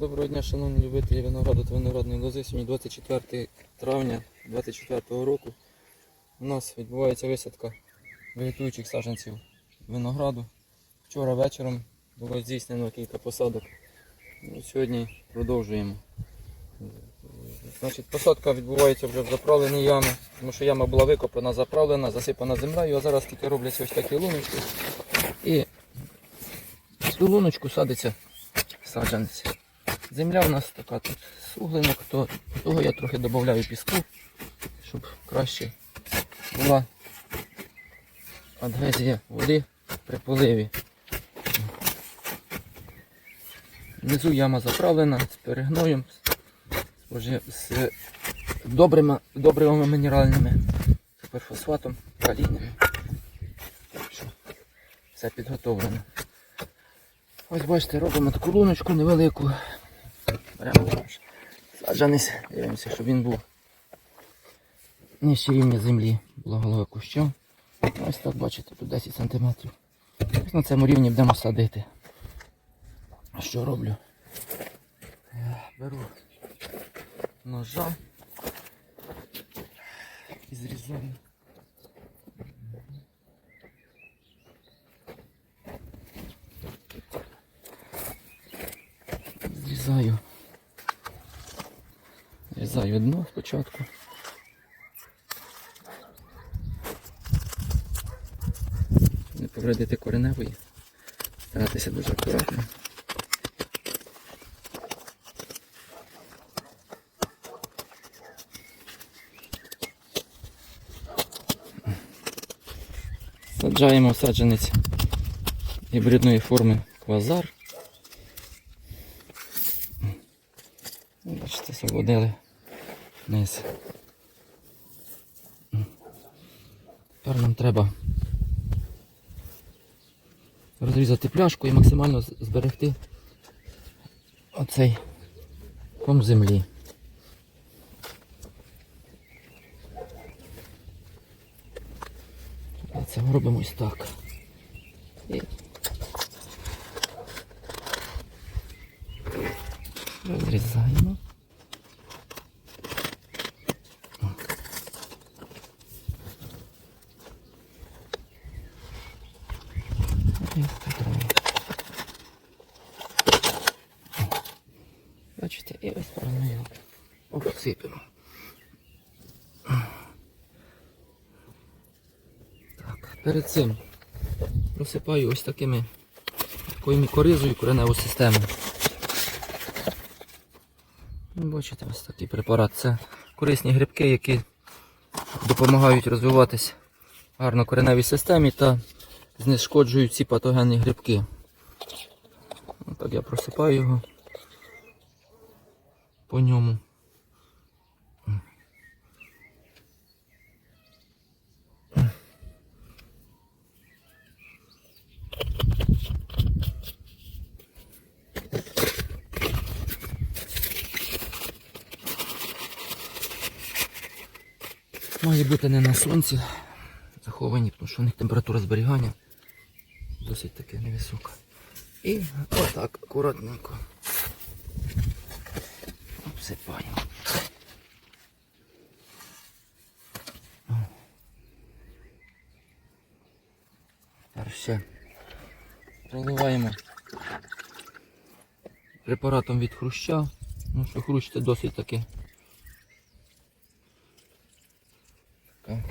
Доброго дня, шановні любителі винограду та виноградної лози. Сьогодні 24 травня 2024 року. У нас відбувається висадка вегетуючих саджанців винограду. Вчора вечором було здійснено кілька посадок. Ну, Сьогодні продовжуємо. Значить, посадка відбувається вже в заправленій ямі, тому що яма була викопана, заправлена, засипана землею, а зараз тільки робляться ось такі луночки. І цю луночку садиться саджанець. Земля у нас така тут суглинок, то того я трохи додаю піску, щоб краще була адгезія води при поливі. Внизу яма заправлена з перегноєм, з, добрими, добривами мінеральними, суперфосфатом, калійними. Все підготовлено. Ось бачите, робимо таку луночку невелику. Беремо наш саджанець, дивимося, щоб він був нижче рівня землі. Була голова куща. Ось так бачите, тут 10 см. Ось на цьому рівні будемо садити. Що роблю? Е, Беру ножа і зрізаю. Зрізаю. Зрізаю дно спочатку. Не повредити кореневої. Старатися дуже акуратно. Саджаємо саджанець гібридної форми квазар. Бачите, освободили низ. Тепер нам треба розрізати пляшку і максимально зберегти оцей ком землі. Це ми робимо ось так. І розрізаємо. І потім. Бачите, і ось його обсипемо. Так, перед цим просипаю ось такими такою мікоризою кореневу систему. Ну, Бачите, ось такий препарат. Це корисні грибки, які допомагають розвиватись гарно кореневій системі та знешкоджують ці патогенні грибки. Так я просипаю його по ньому. Має бути не на сонці заховані, тому що у них температура зберігання досить таки невисока. І отак акуратненько обсипаємо. Тепер ще проливаємо препаратом від хруща. Ну що хрущ це досить таки така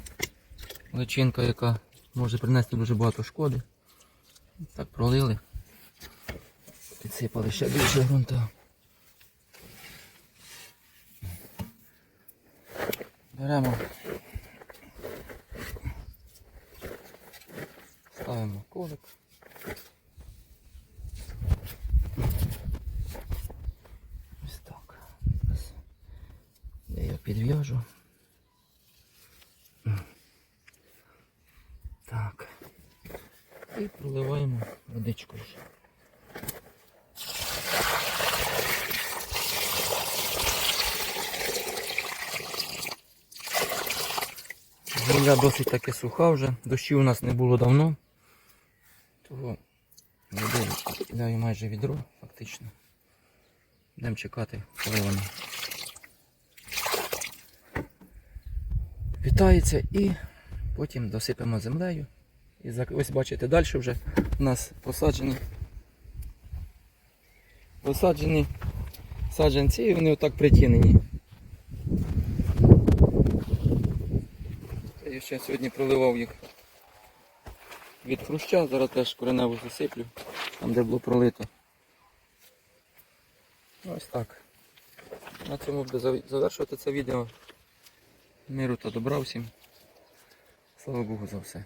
личинка, яка може принести дуже багато шкоди. Так пролили. Підсипали ще більше ґрунта. Беремо. Ставимо колик. Ось так. Я його підв'яжу. Так. І проливаємо водичкою. Земля досить таки суха вже, дощів у нас не було давно. Того кидаю майже відро, фактично. Будемо чекати, коли вона вітається і потім досипемо землею. І ось бачите, далі вже у нас посаджені. Посаджені саджанці і вони отак притінені. Я ще сьогодні проливав їх від хруща, зараз теж кореневу засиплю, там де було пролито. Ось так. На цьому буду завершувати це відео. Миру та добра всім. Слава Богу за все.